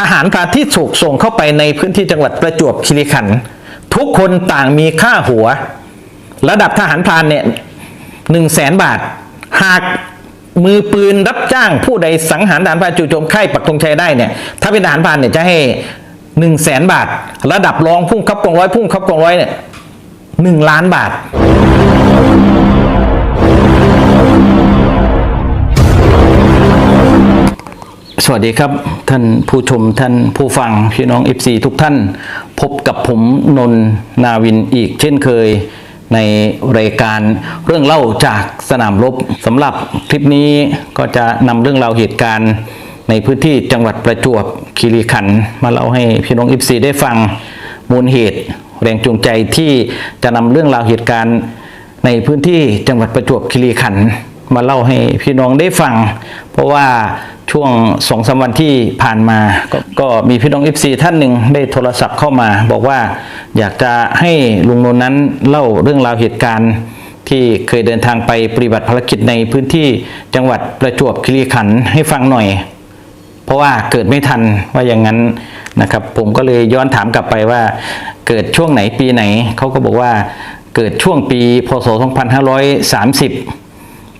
ทหารพรานที่ถูกส่งเข้าไปในพื้นที่จังหวัดประจวบคีรีขันธ์ทุกคนต่างมีค่าหัว ระดับทหารพรานเนี่ยหนึ่งแสนบาท หากมือปืนรับจ้างผู้ใดสังหารทหารพรานจู่โจมค่ายปักธงชัยได้เนี่ยถ้าเป็นทหารพรานเนี่ยจะให้หนึ่งแสนบาท ระดับรองพุ่งขับกองร้อยพุ่งขับกองร้อยเนี่ยหนึ่งล้านบาทสวัสดีครับ ท่านผู้ชมท่านผู้ฟังพี่น้อง FC ทุกท่าน พบกับผมนนท์นาวินอีกเช่นเคยในรายการเรื่องเล่าจากสนามรบสำหรับคลิปนี้ก็จะนำเรื่องราวเหตุการณ์ในพื้นที่จังหวัดประจวบคีรีขันธ์มาเล่าให้พี่น้อง FC ได้ฟังมูลเหตุแรงจูงใจที่จะนำเรื่องราวเหตุการณ์ในพื้นที่จังหวัดประจวบคีรีขันธ์ มาเล่าให้พี่น้องได้ฟัง เพราะว่าช่วงสองสามวันที่ผ่านมาก็ก็มีพี่น้อง FC ท่านหนึ่งได้โทรศัพท์เข้ามา บอกว่าอยากจะให้ลุงนนท์นั้นเล่าเรื่องราวเหตุการณ์ที่เคยเดินทางไปปฏิบัติภารกิจในพื้นที่จังหวัดประจวบคีรีขันธ์ให้ฟังหน่อย เพราะว่าเกิดไม่ทันว่าอย่างนั้นนะครับ ผมก็เลยย้อนถามกลับไปว่า เกิดช่วงไหนปีไหนเขาก็บอกว่าเกิดช่วงปีพศ2530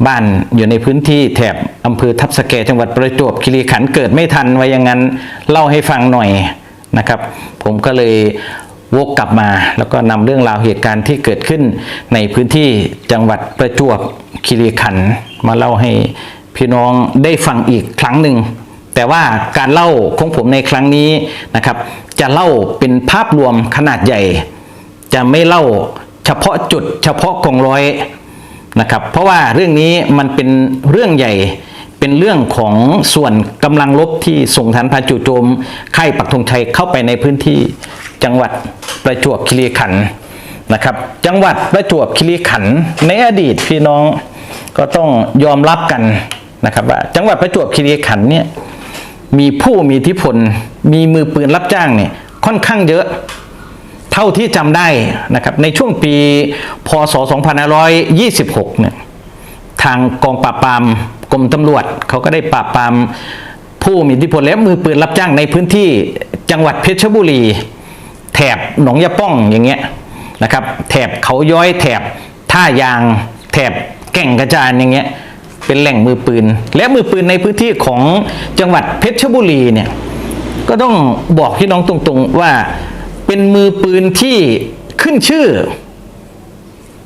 บ้านอยู่ในพื้นที่แถบอำเภอทับสแกจังหวัดประจวบคีรีขันธ์เกิดไม่ทันว่าอย่างนั้นเล่าให้ฟังหน่อยนะครับ ผมก็เลยวกกลับมา แล้วก็นำเรื่องราวเหตุการณ์ที่เกิดขึ้นในพื้นที่จังหวัดประจวบคีรีขันธ์มาเล่าให้พี่น้องได้ฟังอีกครั้งหนึ่งแต่ว่าการเล่าของผมในครั้งนี้นะครับ จะเล่าเป็นภาพรวมขนาดใหญ่ จะไม่เล่าเฉพาะจุดเฉพาะกองร้อย นะครับเพราะว่าเรื่องนี้มันเป็นเรื่องใหญ่เป็นเรื่องของส่วนกำลังรบที่ส่งฐานพาจูโจมค่ายปักธงชัยเข้าไปในพื้นที่จังหวัดประจวบคีรีขันธ์นะครับ จังหวัดประจวบคีรีขันธ์ในอดีตพี่น้องก็ต้องยอมรับกันนะครับว่าจังหวัดประจวบคีรีขันธ์เนี่ยมีผู้มีอิทธิพล มีมือปืนรับจ้างเนี่ยค่อนข้างเยอะ เท่าที่จำได้นะครับในช่วงปีพศ 2526 เนี่ยทางกองปราบปรามกรมตำรวจเขาก็ได้ปราบปรามผู้มีอิทธิพลและมือปืนรับจ้างในพื้นที่จังหวัดเพชรบุรี แถบหนองยาป้องอย่างเงี้ยนะครับแถบเขาย้อยแถบท่ายาง แถบแก่งกระจานอย่างเงี้ยเป็นแหล่งมือปืน และมือปืนในพื้นที่ของจังหวัดเพชรบุรีเนี่ยก็ต้องบอกพี่น้องตรงๆว่า เป็นมือปืนที่ขึ้นชื่อ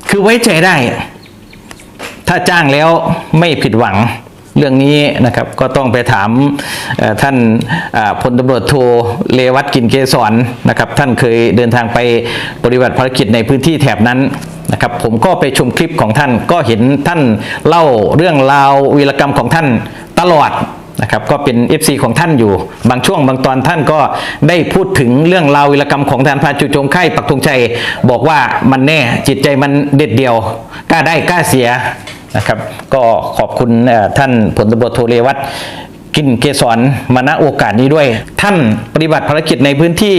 คือไว้ใจได้ ถ้าจ้างแล้วไม่ผิดหวังเรื่องนี้นะครับก็ต้องไปถามท่านพลตำรวจโทเลวัตกินเกษรนะครับ ท่านเคยเดินทางไปปฏิบัติภารกิจในพื้นที่แถบนั้นนะครับ ผมก็ไปชมคลิปของท่านก็เห็นท่านเล่าเรื่องราววีรกรรมของท่านตลอด นะครับก็เป็น FC ของท่านอยู่ บางช่วงบางตอนท่านก็ได้พูดถึงเรื่องราววิรกรรมของทหารพรานจู่โจมค่ปักธงชัยบอกว่ามันแน่จิตใจมันเด็ดเดี่ยวกล้าได้กล้าเสียนะครับ ก็ขอบคุณท่านผลตำรวจโทเรวัตกินเกษรมาณโอกาสนี้ด้วย ท่านปฏิบัติภารกิจในพื้นที่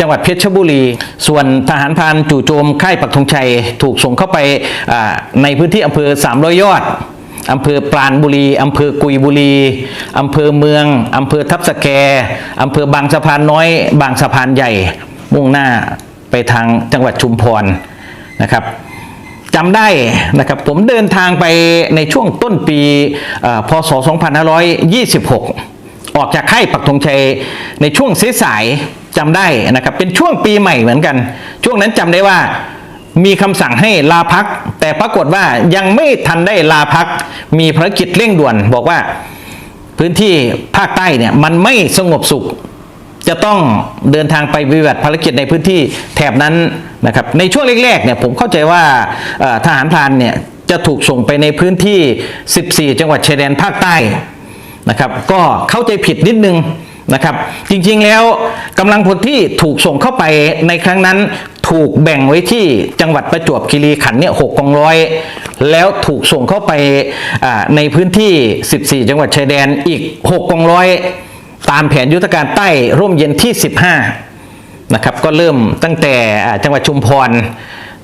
จังหวัดเพชรบุรี ส่วนทหารพานจู่โจมค่ายปักธงชัย ถูกส่งเข้าไปในพื้นที่อำเภอ300ยอด อำเภอปราณบุรี อำเภอกุยบุรี อำเภอเมือง อำเภอทับสแก อำเภอบางสะพานน้อย บางสะพานใหญ่ มุ่งหน้าไปทางจังหวัดชุมพรนะครับจำได้นะครับผมเดินทางไปในช่วงต้นปีพศ 2526 ออกจากค่ายปักธงชัยในช่วงสายๆจำได้นะครับเป็นช่วงปีใหม่เหมือนกัน ช่วงนั้นจำได้ว่า มีคำสั่งให้ลาพัก แต่ปรากฏว่ายังไม่ทันได้ลาพัก มีภารกิจเร่งด่วน บอกว่าพื้นที่ภาคใต้เนี่ยมันไม่สงบสุข จะต้องเดินทางไปปฏิบัติภารกิจในพื้นที่แถบนั้นนะครับในช่วงแรกๆเนี่ยผมเข้าใจว่าทหารพรานเนี่ยจะถูกส่งไปในพื้นที่ 14 จังหวัดชายแดนภาคใต้นะครับ ก็เข้าใจผิดนิดนึง นะครับ จริงๆแล้วกำลังพลที่ถูกส่งเข้าไปในครั้งนั้นถูกแบ่งไว้ที่จังหวัดประจวบคีรีขันธ์เนี่ยหกกองร้อย แล้วถูกส่งเข้าไปในพื้นที่ 14 จังหวัดชายแดนอีก6กองร้อยตามแผนยุทธการใต้ร่มเย็นที่ 15นะครับก็เริ่มตั้งแต่จังหวัดชุมพร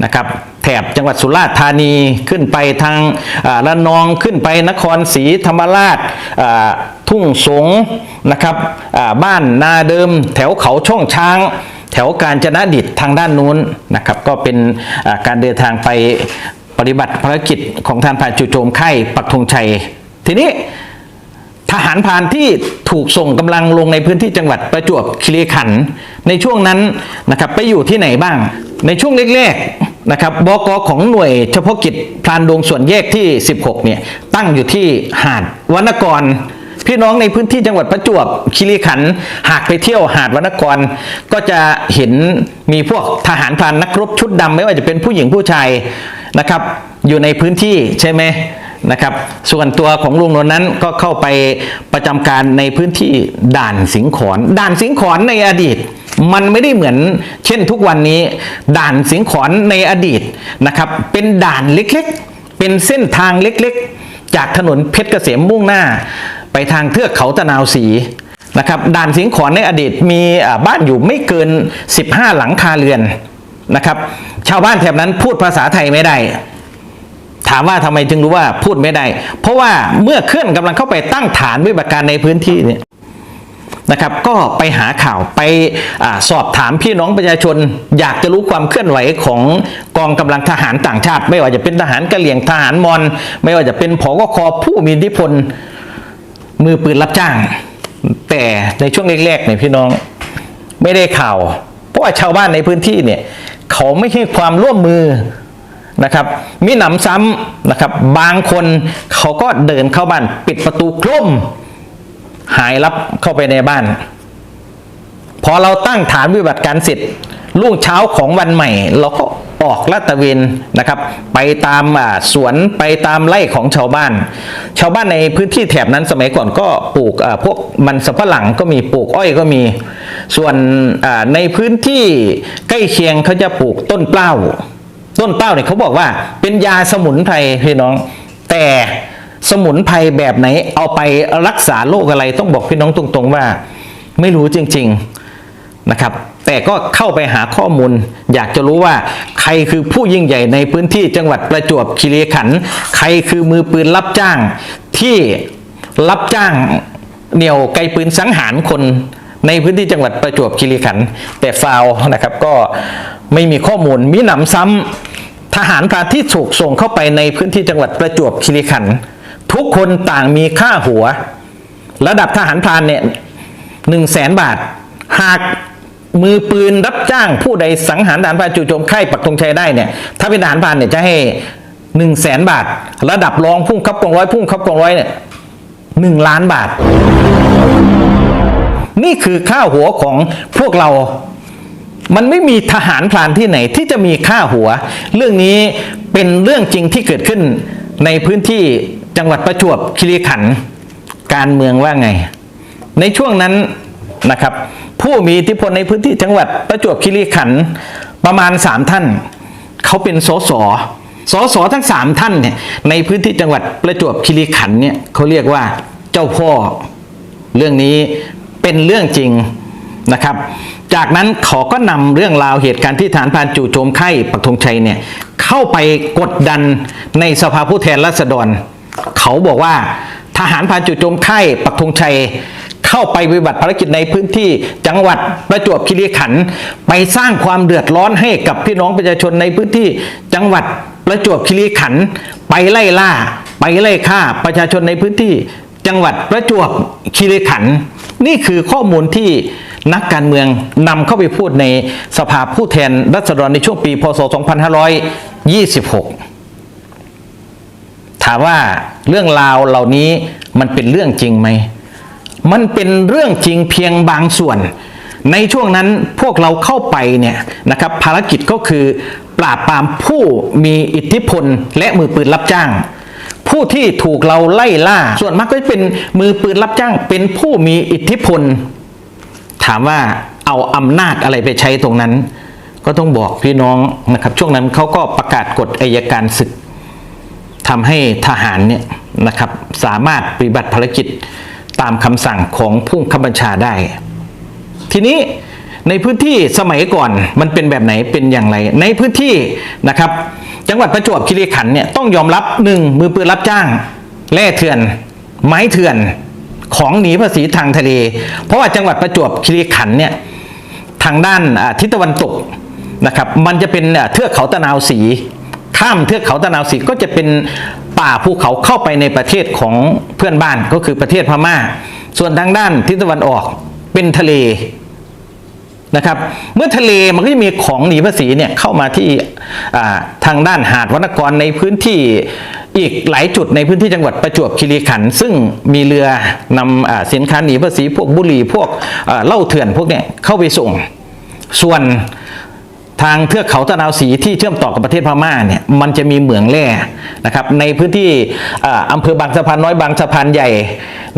นะครับแถบจังหวัดสุราษฎร์ธานีขึ้นไปทางระนองขึ้นไปนครศรีธรรมราชทุ่งสงนะครับบ้านนาเดิม แถวเขาช่องช้าง แถวกาญจนดิตทางด้านนู้นนะครับก็เป็นการเดินทางไปปฏิบัติภารกิจของทานผ่านจู่โจมค่ปักธงชัย ทีนี้ทหารพรานที่ถูกส่งกำลังลงในพื้นที่จังหวัดประจวบคีรีขันธ์ในช่วงนั้นนะครับไปอยู่ที่ไหนบ้างในช่วงแรกๆ นะครับบกของหน่วยเฉพาะกิจพรานดวงส่วนแยกที่ 16 เนี่ยตั้งอยู่ที่หาดวรรณกร พี่น้องในพื้นที่จังหวัดประจวบคีรีขันธ์หากไปเที่ยวหาดวรรณกร ก็จะเห็นมีพวกทหารพรานนักรบชุดดำไม่ว่าจะเป็นผู้หญิงผู้ชายนะครับ อยู่ในพื้นที่ใช่ไหมนะครับส่วนตัวของลุงนนนั้นก็เข้าไปประจำการในพื้นที่ด่านสิงขอนด่านสิงขอนในอดีต มันไม่ได้เหมือนเช่นทุกวันนี้ ด่านสิงขอนในอดีตนะครับ เป็นด่านเล็กๆ เป็นเส้นทางเล็กๆ จากถนนเพชรเกษมมุ่งหน้า ไปทางเทือกเขาตะนาวศรีนะครับด่านสิงขอนในอดีตมีบ้านอยู่ไม่เกิน 15 หลังคาเรือนนะครับ ชาวบ้านแถบนั้นพูดภาษาไทยไม่ได้ ถามว่าทำไมจึงรู้ว่าพูดไม่ได้ เพราะว่าเมื่อเคลื่อนกำลังเข้าไปตั้งฐานปฏิบัติการในพื้นที่เนี่ย นะครับก็ไปหาข่าวไปอสอบถามพี่น้องประชาชน อยากจะรู้ความเคลื่อนไหวของกองกำลังทหารต่างชาติ ไม่ว่าจะเป็นทหารกะเหรี่ยงทหารมอญไม่ว่าจะเป็นผกคผู้มีอิทธิพลมือปืนรับจ้าง แต่ในช่วงแรกๆเนี่ยพี่น้องไม่ได้ข่าว เพราะว่าชาวบ้านในพื้นที่เนี่ยเขาไม่ให้ความร่วมมือนะครับมีหนำซ้ำนะครับบางคนเขาก็เดินเข้าบ้านปิดประตูกล่ม หายลับเข้าไปในบ้าน พอเราตั้งฐานปฏิบัติการเสร็จรุ่งเช้าของวันใหม่ เราก็ออกลาดตะเวนนะครับ ไปตามสวนไปตามไร่ของชาวบ้าน ชาวบ้านในพื้นที่แถบนั้นสมัยก่อนก็ปลูกพวกมันสำปะหลังก็มีปลูกอ้อยก็มี ส่วนในพื้นที่ใกล้เคียงเขาจะปลูกต้นเปล้า ต้นเปล้าเนี่ยเขาบอกว่าเป็นยาสมุนไพรพี่น้อง แต่ สมุนไพรแบบไหนเอาไปรักษาโรคอะไรต้องบอกพี่น้องตรงๆว่า ไม่รู้จริง ๆนะครับ แต่ก็เข้าไปหาข้อมูล อยากจะรู้ว่าใครคือผู้ยิ่งใหญ่ในพื้นที่จังหวัดประจวบคีรีขันธ์ใครคือมือปืนรับจ้าง ที่รับจ้างเหนี่ยวไกลปืนสังหารคนในพื้นที่จังหวัดประจวบคีรีขันธ์แต่ฟาวนะครับก็ไม่มีข้อมูลมีหนำซ้ำทหารพรานที่ถูกส่งเข้าไปในพื้นที่จังหวัดประจวบคีรีขันธ์ ทุกคนต่างมีค่าหัว ระดับทหารพรานเนี่ยหนึ่งแสนบาท หากมือปืนรับจ้างผู้ใดสังหารทหารพรานจู่โจมค่ายปักธงชัยได้เนี่ยถ้าเป็นทหารพรานเนี่ยจะให้หนึ่งแสนบาท ระดับรองพุ่งขับกองร้อยพุ่งขับกองร้อยเนี่ยหนึ่งล้านบาท นี่คือค่าหัวของพวกเรา มันไม่มีทหารพรานที่ไหนที่จะมีค่าหัว เรื่องนี้เป็นเรื่องจริงที่เกิดขึ้นในพื้นที่ จังหวัดประจวบคีรีขันธ์การเมืองว่าไง ในช่วงนั้นนะครับ ผู้มีอิทธิพลในพื้นที่จังหวัดประจวบคีรีขันธ์ประมาณสามท่าน เขาเป็นสสสสทั้งสามท่านเนี่ยในพื้นที่จังหวัดประจวบคีรีขันธ์เนี่ยเขาเรียกว่าเจ้าพ่อ เรื่องนี้เป็นเรื่องจริงนะครับ จากนั้นเขาก็นำเรื่องราวเหตุการณ์ที่ฐานพานจู่โจมไข่ปักธงชัยเนี่ยเข้าไปกดดันในสภาผู้แทนราษฎร เขาบอกว่าทหารพรานจู่โจมไข่ปักธงชัย เข้าไปปฏิบัติภารกิจในพื้นที่จังหวัดประจวบคีรีขันธ์ไปสร้างความเดือดร้อนให้กับพี่น้องประชาชนในพื้นที่จังหวัดประจวบคีรีขันธ์ไปไล่ล่า ไปไล่ฆ่าประชาชนในพื้นที่จังหวัดประจวบคีรีขันธ์นี่คือข้อมูลที่นักการเมืองนำเข้าไปพูดในสภาผู้แทนรัษฎรในช่วงปี พศ 2526 ถามว่าเรื่องราวเหล่านี้มันเป็นเรื่องจริงไหม มันเป็นเรื่องจริงเพียงบางส่วน ในช่วงนั้นพวกเราเข้าไปเนี่ยนะครับภารกิจก็คือปราบปรามผู้มีอิทธิพลและมือปืนรับจ้าง ผู้ที่ถูกเราไล่ล่า ส่วนมากก็จะเป็นมือปืนรับจ้าง เป็นผู้มีอิทธิพล ถามว่าเอาอำนาจอะไรไปใช้ตรงนั้น ก็ต้องบอกพี่น้องนะครับ ช่วงนั้นเขาก็ประกาศกฎอายการศึก ทำให้ทหารเนี่ยนะครับสามารถปฏิบัติภารกิจตามคำสั่งของผู้ขับบัญชาได้ ทีนี้ในพื้นที่สมัยก่อนมันเป็นแบบไหนเป็นอย่างไร ในพื้นที่นะครับ จังหวัดประจวบคีรีขันธ์เนี่ยต้องยอมรับหนึ่งมือปืนรับจ้าง แร่เถื่อน ไม้เถื่อนของหนีภาษีทางทะเล เพราะว่าจังหวัดประจวบคีรีขันธ์เนี่ยทางด้านทิศตะวันตกนะครับ มันจะเป็นเทือกเขาตะนาวสี ข้ามเทือกเขาตะนาวสีก็จะเป็นป่าภูเขาเข้าไปในประเทศของเพื่อนบ้านก็คือประเทศพม่า ส่วนทางด้านทิศตะวันออกเป็นทะเลนะครับ เมื่อทะเลมันก็จะมีของหนีภาษีเนี่ยเข้ามาที่ทางด้านหาดวรรณกรในพื้นที่อีกหลายจุดในพื้นที่จังหวัดประจวบคีรีขันธ์ซึ่งมีเรือนำอสินค้าหนีภาษีพวกบุหรี่พวกเหล้าเถื่อนพวกเนี้ยเข้าไปส่ง ส่วน ทางเทือกเขาตะนาวสีที่เชื่อมต่อกับประเทศพม่าเนี่ยมันจะมีเหมืองแร่นะครับในพื้นที่อำเภอบางสะพานน้อยบางสะพานใหญ่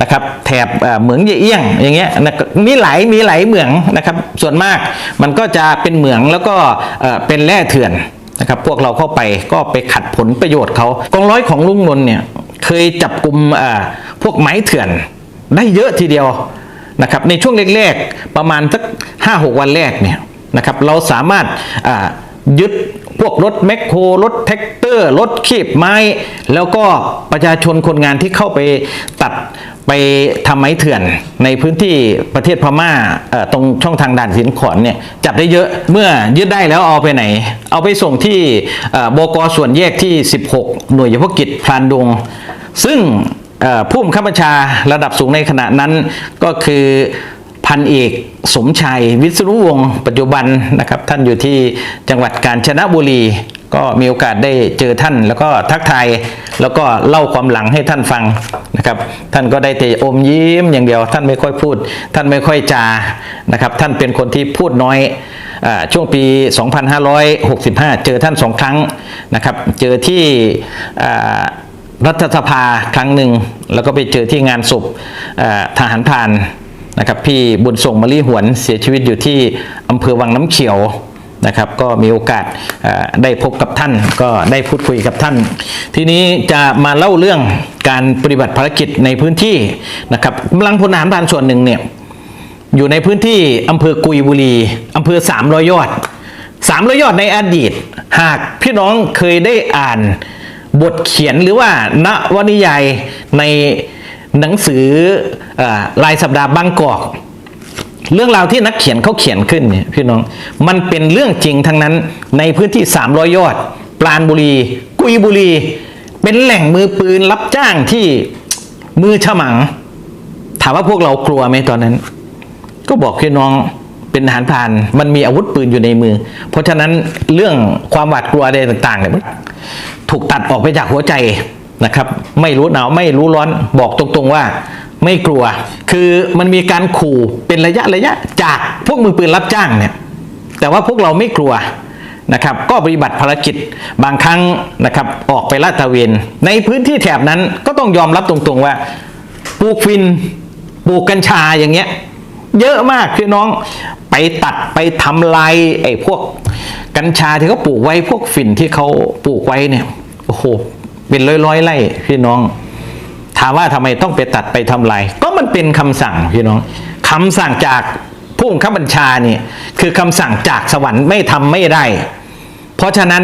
นะครับแถบเหมืองเยี่ยเอียงอย่างเงี้ยมีหลายมีหลายเหมืองนะครับส่วนมากมันก็จะเป็นเหมืองแล้วก็เป็นแร่เถื่อนนะครับพวกเราเข้าไปก็ไปขัดผลประโยชน์เขากองร้อยของลุงนนท์เนี่ยเคยจับกลุ่มพวกไม้เถื่อนได้เยอะทีเดียวนะครับในช่วงแรกๆประมาณสักห้าหกวันแรกเนี่ย นะครับเราสามารถยึดพวกรถแมคโครรถแท็กเตอร์ รถขีบไม้ แล้วก็ประชาชนคนงานที่เข้าไปตัดไปทำไม้เถื่อนในพื้นที่ประเทศพม่าเอ่อตรงช่องทางด่านสินขอนเนี่ยจับได้เยอะเมื่อยึดได้แล้วเอาไปไหน เอาไปส่งที่เอ่อบกส่วนแยกที่ 16 หน่วยเฉพาะกิจพรานดง ซึ่งผู้บังคับบัญชาระดับสูงในขณะนั้นก็คือ พันเอกสมชัยวิศนุวงศ์ปัจจุบันนะครับ ท่านอยู่ที่จังหวัดกาญจนบุรี ก็มีโอกาสได้เจอท่าน แล้วก็ทักทายแล้วก็เล่าความหลังให้ท่านฟังนะครับ ท่านก็ได้แต่อมยิ้มอย่างเดียว ท่านไม่ค่อยพูด ท่านไม่ค่อยจานะครับ ท่านเป็นคนที่พูดน้อยอช่วงปี 2565 เจอท่านสองครั้งนะครับ เจอที่รัฐสภาครั้งหนึ่งแล้วก็ไปเจอที่งานศพทหารพราน นะครับพี่บุญส่งมะลิหวนเสียชีวิตอยู่ที่อำเภอวังน้ำเขียวนะครับก็มีโอกาสได้พบกับท่านก็ได้พูดคุยกับท่าน ทีนี้จะมาเล่าเรื่องการปฏิบัติภารกิจในพื้นที่นะครับกำลังพลทหารพรานส่วนหนึ่งเนี่ยอยู่ในพื้นที่อำเภอกุยบุรีอำเภอสามรอยยอดสามรอยยอดในอดีต หากพี่น้องเคยได้อ่านบทเขียนหรือว่านวนิยายใน หนังสืออรายสัปดาห์บางกอก เรื่องราวที่นักเขียนเขาเขียนขึ้นเนี่ยพี่น้องมันเป็นเรื่องจริงทั้งนั้นในพื้นที่ 300 ยอด ปราณบุรี กุยบุรี เป็นแหล่งมือปืนรับจ้างที่มือฉมัง ถามว่าพวกเรากลัวไหมตอนนั้น ก็บอกพี่น้องเป็นทหารพาน มันมีอาวุธปืนอยู่ในมือ เพราะฉะนั้นเรื่องความหวาดกลัวอะไรต่างๆเนี่ยถูกตัดออกไปจากหัวใจ นะครับ ไม่รู้หนาวไม่รู้ร้อนบอกตรงๆว่า ไม่กลัว คือมันมีการขู่เป็นระยะระยะจากพวกมือปืนรับจ้างเนี่ยแต่ว่าพวกเราไม่กลัวนะครับก็ปฏิบัติภารกิจบางครั้งนะครับออกไปลาดตระเวน ในพื้นที่แถบนั้นก็ต้องยอมรับตรงๆว่าปลูกฟินปลูกกัญชาอย่างเงี้ยเยอะมากพี่น้องไปตัดไปทำลายไอ้พวกกัญชาที่เขาปลูกไว้พวกฝิ่นที่เขาปลูกไว้เนี่ยโอ้โห เป็นร้อยร้อยๆไร่พี่น้อง ถามว่าทำไมต้องไปตัดไปทำลาย ก็มันเป็นคำสั่งพี่น้องคำสั่งจากผู้บังคับบัญชาเนี่ยคือคำสั่งจากสวรรค์ไม่ทำไม่ได้ เพราะฉะนั้น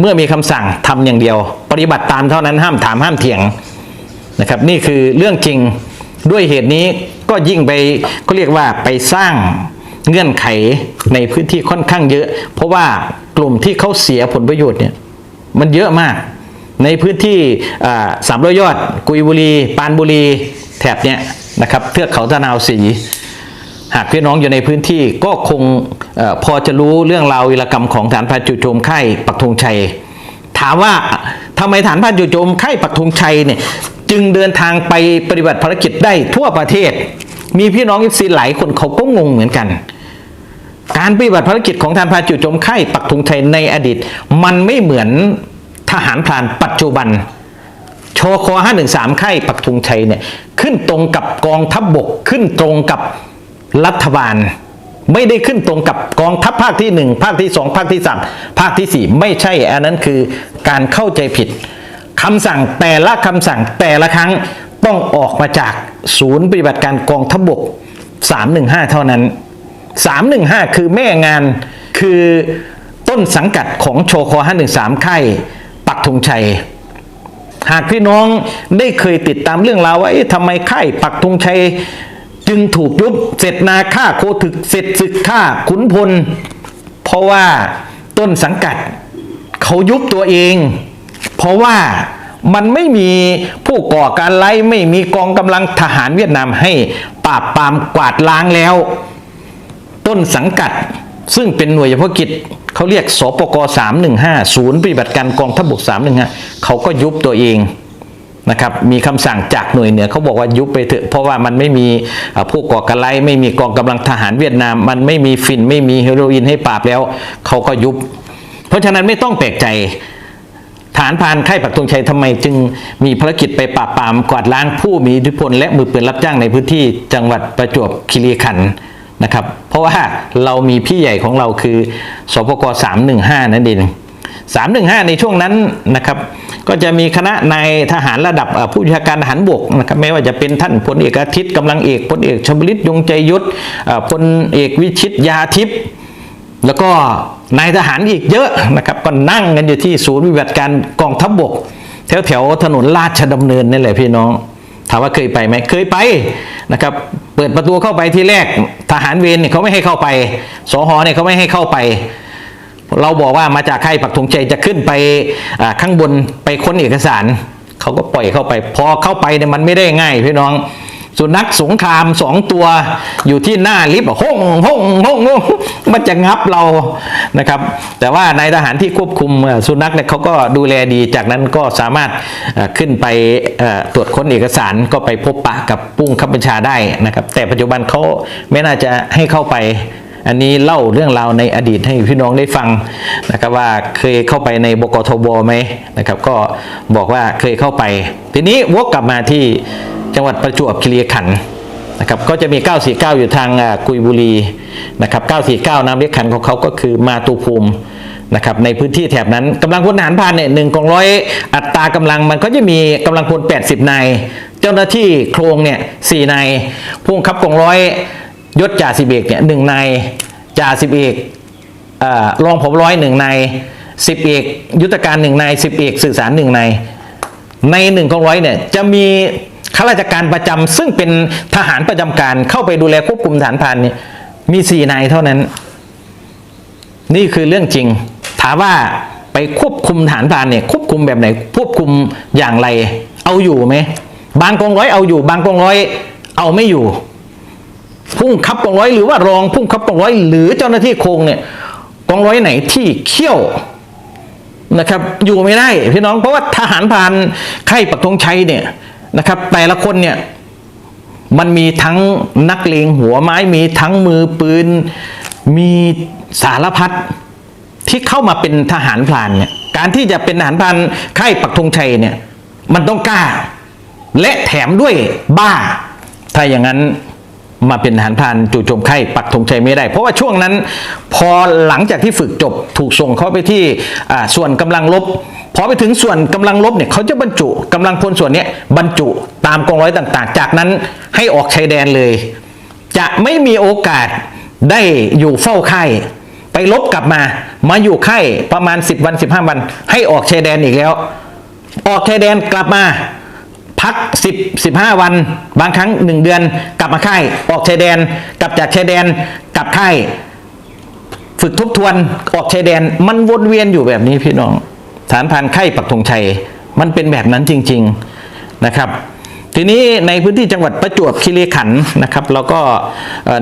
เมื่อมีคำสั่งทำอย่างเดียว ปฏิบัติตามเท่านั้นห้ามถามห้ามเถียงนะครับ นี่คือเรื่องจริงด้วยเหตุนี้ก็ยิ่งไปก็เรียกว่าไปสร้างเงื่อนไขในพื้นที่ค่อนข้างเยอะ เพราะว่ากลุ่มที่เขาเสียผลประโยชน์เนี่ยมันเยอะมาก ในพื้นที่สามร้อยยอด กุยบุรี ปานบุรี แถบเนี้ยนะครับเทือกเขาตะนาวสี หากพี่น้องอยู่ในพื้นที่ก็คงอพอจะรู้เรื่องราววีรกรรมของฐานพานจู่โจมค่ปักธงชัย ถามว่าทำไมฐานพานจู่โจมค่ปักธงชัยเนี่ยจึงเดินทางไปปฏิบัติภารกิจได้ทั่วประเทศ มีพี่น้องยิซีหลายคนเขาก็งงเหมือนกันการปฏิบัติภารกิจของทารพานจู่โจมค่ปักธงชัยในอดีต มันไม่เหมือน ทหารพรานปัจจุบัน ชค513 ค่ายปักธงชัยเนี่ยขึ้นตรงกับกองทัพบบกขึ้นตรงกับรัฐบาล ไม่ได้ขึ้นตรงกับกองทัพภาคที่หนึ่งภาคที่สองภาคที่สามภาคที่สี่ไม่ใช่ อันนั้นคือการเข้าใจผิดคำสั่งแต่ละคำสั่งแต่ละครั้งต้องออกมาจากศูนย์ปฏิบัติการกองทัพบบก 315 เท่านั้น 315 คือแม่งานคือต้นสังกัดของโชคอ513 ค่าย ปักธงชัย หากพี่น้องได้เคยติดตามเรื่องราวว่าเอ๊ะทำไมค่ายปักธงชัย จึงถูกยุบเสร็จนาฆ่าโคถึกเสร็จศึกฆ่าขุนพล เพราะว่าต้นสังกัด เขายุบตัวเอง เพราะว่ามันไม่มีผู้ก่อการไล่ไม่มีกองกำลังทหารเวียดนามให้ปราบปรามกวาดล้างแล้ว ต้นสังกัด ซึ่งเป็นหน่วยเฉพาะกิจเขาเรียกสปก315 ศูนย์ปฏิบัติการกองทัพบก315เขาก็ยุบตัวเองนะครับมีคำสั่งจากหน่วยเหนือเขาบอกว่ายุบไปเถอะเพราะว่ามันไม่มีผู้ก่อการร้ายไม่มีกองกำลังทหารเวียดนาม มันไม่มีฟินไม่มีเฮโรอีนให้ปราบแล้วเขาก็ยุบ เพราะฉะนั้นไม่ต้องแปลกใจ ฐานพานค่ายปักธงชัยทำไมจึงมีภารกิจไปปราบปรามกวาดล้างผู้มีอิทธิพลและมือปืนรับจ้างในพื้นที่จังหวัดประจวบคีรีขันธ์ นะครับ เพราะว่าเรามีพี่ใหญ่ของเราคือสปก315 นั่นเอง315 ในช่วงนั้นนะครับ ก็จะมีคณะนายทหารระดับผู้บัญชาการทหารบกนะครับไม่ว่าจะเป็นท่านพลเอกอาทิตย์กำลังเอกพลเอกชมลิตยงใจยุทธพลเอกวิชิตยาทิพย์แล้วก็นายทหารอีกเยอะนะครับก็นั่งกันอยู่ที่ศูนย์วิบัติการกองทัพบบก แถวแถวถนนราชดำเนินนี่แหละพี่น้อง ถามว่าเคยไปไหมเคยไปนะครับ เปิดประตูเข้าไปทีแรกทหารเวรเนี่ยเขาไม่ให้เข้าไป สหเนี่ยเขาไม่ให้เข้าไป เราบอกว่ามาจากค่ายปักธงชัยจะขึ้นไปข้างบนไปค้นเอกสาร เขาก็ปล่อยเข้าไป พอเข้าไปเนี่ยมันไม่ได้ง่ายพี่น้อง สุนัขสงครามสองตัวอยู่ที่หน้าลิฟต์ห้องห้องห้องห้องมันจะงับเรานะครับ แต่ว่านายทหารที่ควบคุมสุนัขเนี่ยเขาก็ดูแลดีจากนั้นก็สามารถขึ้นไปตรวจค้นเอกสารก็ไปพบปะกับปุ้งคับบัญชาได้นะครับ แต่ปัจจุบันเขาไม่น่าจะให้เข้าไปอันนี้เล่าเรื่องราวในอดีตให้พี่น้องได้ฟังนะครับว่าเคยเข้าไปในบกทบไหมนะครับ ก็บอกว่าเคยเข้าไป ทีนี้วกกลับมาที่ จังหวัดประจวบคีรีขันธ์นะครับก็จะมี 949 อยู่ทางกุยบุรีนะครับ 949 น้ำเรียกขันธ์ของเขาก็คือมาตุภูมินะครับในพื้นที่แถบนั้นกำลังพลทหารพรานเนี่ยหนึ่งกองร้อยอัตรากำลังมันก็จะมีกำลังพล 80 นาย เจ้าหน้าที่โครงเนี่ยสี่นายผู้บังคับกองร้อยยศจ่าสิบเอกเนี่ยหนึ่งนายจ่าสิบเอกรองผบร้อยหนึ่งนายสิบเอกยุทธการหนึ่งนายสิบเอกสื่อสารหนึ่งนายในหนึ่งกองร้อยเนี่ยจะมี ข้าราชการประจำซึ่งเป็นทหารประจำการเข้าไปดูแลควบคุมฐานพรานเนี่ยมีสี่นายเท่านั้น นี่คือเรื่องจริง ถามว่าไปควบคุมฐานพรานเนี่ยควบคุมแบบไหน ควบคุมอย่างไร เอาอยู่ไหมบางกองร้อยเอาอยู่ บางกองร้อยเอาไม่อยู่ พุ่งขับกองร้อยหรือว่ารองพุ่งขับกองร้อยหรือเจ้าหน้าที่โคงเนี่ยกองร้อยไหนที่เขี้ยวนะครับ อยู่ไม่ได้พี่น้องเพราะว่าทหารพานค่ปักธงชัยเนี่ย นะครับ แต่ละคนเนี่ยมันมีทั้งนักเลงหัวไม้มีทั้งมือปืน มีสารพัดที่เข้ามาเป็นทหารพรานเนี่ยการที่จะเป็นทหารพรานค่ายปักธงชัยเนี่ยมันต้องกล้า และแถมด้วยบ้า ถ้าอย่างนั้น มาเป็นทหารพรานจู่โจมไข่ปักธงชัยไม่ได้ เพราะว่าช่วงนั้น พอหลังจากที่ฝึกจบถูกส่งเข้าไปที่ส่วนกำลังลบพอไปถึงส่วนกำลังลบเนี่ยเขาจะบรรจุกำลังพลส่วนนี้บรรจุตามกองร้อยต่างๆ จากนั้นให้ออกชายแดนเลย จะไม่มีโอกาสได้อยู่เฝ้าค่ไปลบกลับมามาอยู่ค่ประมาณ 10 วัน 15 วัน ให้ออกชายแดนอีกแล้ว ออกชายแดนกลับมา พัก 10 15 วัน บางครั้ง 1 เดือน กลับมาค่าย ออกชายแดน กลับจากชายแดน กลับค่าย ฝึกทบทวนออกชายแดน มันวนเวียนอยู่แบบนี้พี่น้องฐานพรานไข่ปักธงชัย มันเป็นแบบนั้นจริง ๆนะครับ ทีนี้ในพื้นที่จังหวัดประจวบคีรีขันธ์นะครับแล้วก็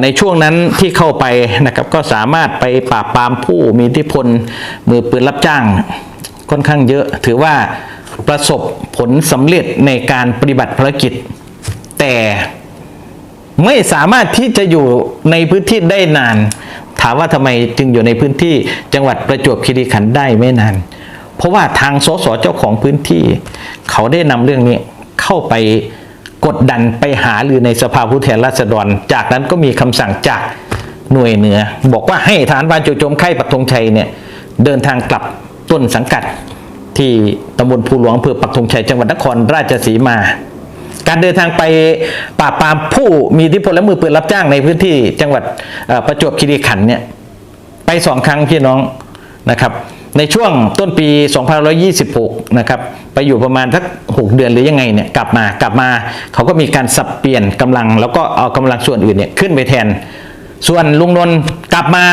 ในช่วงนั้นที่เข้าไปนะครับก็สามารถไปปราบปรามผู้มีอิทธิพลมือปืนรับจ้างค่อนข้างเยอะถือว่า ประสบผลสำเร็จในการปฏิบัติภารกิจ แต่ไม่สามารถที่จะอยู่ในพื้นที่ได้นาน ถามว่าทำไมจึงอยู่ในพื้นที่จังหวัดประจวบคีรีขันธ์ได้ไม่นาน เพราะว่าทางสสเจ้าของพื้นที่ เขาได้นำเรื่องนี้เข้าไปกดดันไปหาหรือในสภาผู้แทนราษฎร จากนั้นก็มีคำสั่งจากหน่วยเหนือ บอกว่าให้ฐานพรานจู่โจมไข่ปักธงชัยเนี่ยเดินทางกลับต้นสังกัด ที่ตำบลภูหลวงอำเภอปักธงชัยจังหวัดนครราชสีมา การเดินทางไปปราบปรามผู้มีอิทธิพลและมือปืนรับจ้างในพื้นที่จังหวัดประจวบคีรีขันธ์เนี่ยไปสองครั้งพี่น้องนะครับในช่วงต้นปี 2526 นะครับ ไปอยู่ประมาณสัก 6 เดือนหรือยังไงเนี่ย กลับมากลับมาเขาก็มีการสับเปลี่ยนกำลัง แล้วก็เอากำลังส่วนอื่นเนี่ยขึ้นไปแทน ส่วนลุงนนท์กลับมา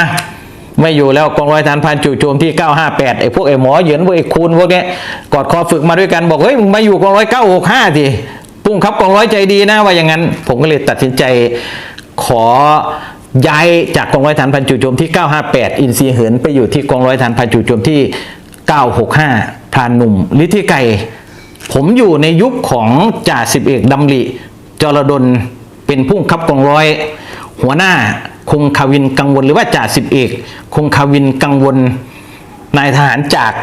ไม่อยู่แล้วกองร้อยฐานพรานจู่โจมที่ 958ไอ้พวกไอ้หมอเหยินพวกไอ้คูณพวกเนี้ยกอดคอฝึกมาด้วยกันบอกเฮ้ยมึงมาอยู่กองร้อย965สิปุ้งครับกองร้อยใจดีนะว่าอย่างนั้น ผมก็เลยตัดสินใจขอย้ายจากกองร้อยฐานพันจู่โจมที่ 958 อินทรีเหินไปอยู่ที่กองร้อยฐานพันจู่โจมที่ 965พรานหนุ่มฤทธิไก่ผมอยู่ในยุคของจ่าสิบเอกดำริจรดลเป็นผู้บังคับกองร้อย หัวหน้า คงคาวินกังวลหรือว่าจ่าสิบเอก คงคาวินกังวลนายทหารจาก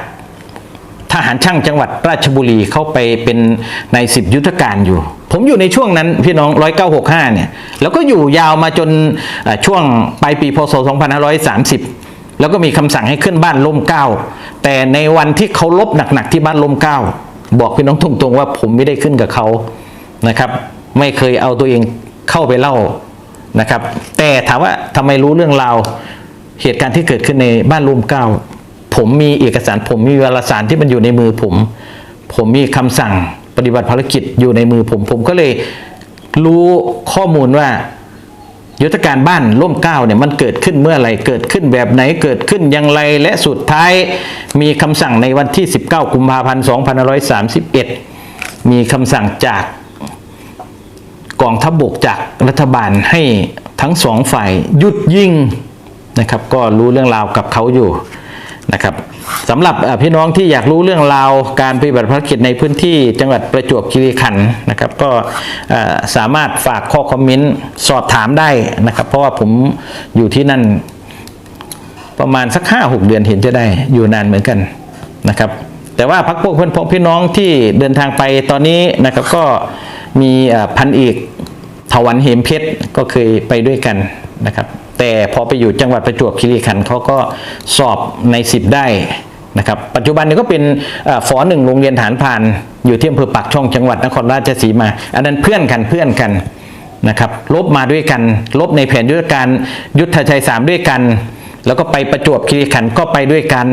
ทหารช่างจังหวัดราชบุรีเข้าไปเป็นในสิบยุทธการอยู่ ผมอยู่ในช่วงนั้นพี่น้อง 1965 เนี่ย แล้วก็อยู่ยาวมาจนช่วงปลายปีพศ 2530 แล้วก็มีคำสั่งให้ขึ้นบ้านล่มเก้า แต่ในวันที่เขาลบหนักๆที่บ้านล่มเก้า บอกพี่น้องตรงๆว่าผมไม่ได้ขึ้นกับเขานะครับ ไม่เคยเอาตัวเองเข้าไปเล่า นะครับ แต่ถามว่าทำไมรู้เรื่องราวเหตุการณ์ที่เกิดขึ้นในบ้านร่มเก้าผมมีเอกสารผมมีวารสารที่มันอยู่ในมือผม ผมมีคำสั่งปฏิบัติภารกิจอยู่ในมือผม ผมก็เลยรู้ข้อมูลว่ายุทธการบ้านร่มเก้าเนี่ยมันเกิดขึ้นเมื่อไรเกิดขึ้นแบบไหนเกิดขึ้นอย่างไรและสุดท้ายมีคำสั่งในวันที่ 19 กุมภาพันธ์ 2531 มีคำสั่งจาก กองทัพบกจากรัฐบาลให้ทั้งสองฝ่ายหยุดยิงนะครับ ก็รู้เรื่องราวกับเขาอยู่นะครับสำหรับพี่น้องที่อยากรู้เรื่องราวการปฏิบัติภารกิจในพื้นที่จังหวัดประจวบคีรีขันธ์นะครับ ก็สามารถฝากข้อคอมเมนต์สอบถามได้นะครับ เพราะว่าผมอยู่ที่นั่นประมาณสักห้าหกเดือนเห็นจะได้อยู่นานเหมือนกันนะครับ แต่ว่าพักพวกเพื่อนพ้องพี่น้องที่เดินทางไปตอนนี้นะครับก็ มีพันเอกถวันเหมเพชรก็เคยไปด้วยกันนะครับ แต่พอไปอยู่จังหวัดประจวบคีรีขันธ์เขาก็สอบในสิบได้นะครับปัจจุบันนี้ก็เป็นเอ่อฝอหนึ่งโรงเรียนฐานพานอยู่ที่อำเภอปากช่องจังหวัดนครราชสีมา อันนั้นเพื่อนกันเพื่อนกันนะครับลบมาด้วยกันลบในแผนยุทธการยุทธชัยสามด้วยกัน แล้วก็ไปประจวบคีรีขันธ์ก็ไปด้วยกัน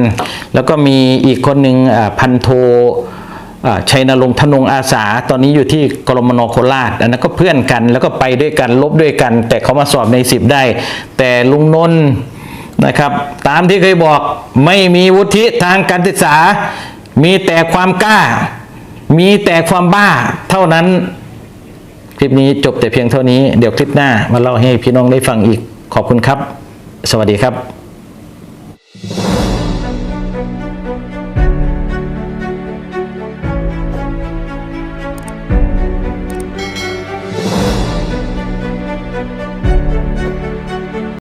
แล้วก็มีอีกคนหนึ่งพันโท ชัยนรงค์ธนงอาสา ตอนนี้อยู่ที่กรมนโคราชอันนั้นก็เพื่อนกันแล้วก็ไปด้วยกันลบด้วยกัน แต่เขามาสอบในสิบได้ แต่ลุงนนท์นะครับ ตามที่เคยบอกไม่มีวุฒิทางการศึกษา มีแต่ความกล้า มีแต่ความบ้าเท่านั้น คลิปนี้จบแต่เพียงเท่านี้เดี๋ยวคลิปหน้ามาเล่าให้พี่น้องได้ฟังอีกขอบคุณครับ สวัสดีครับ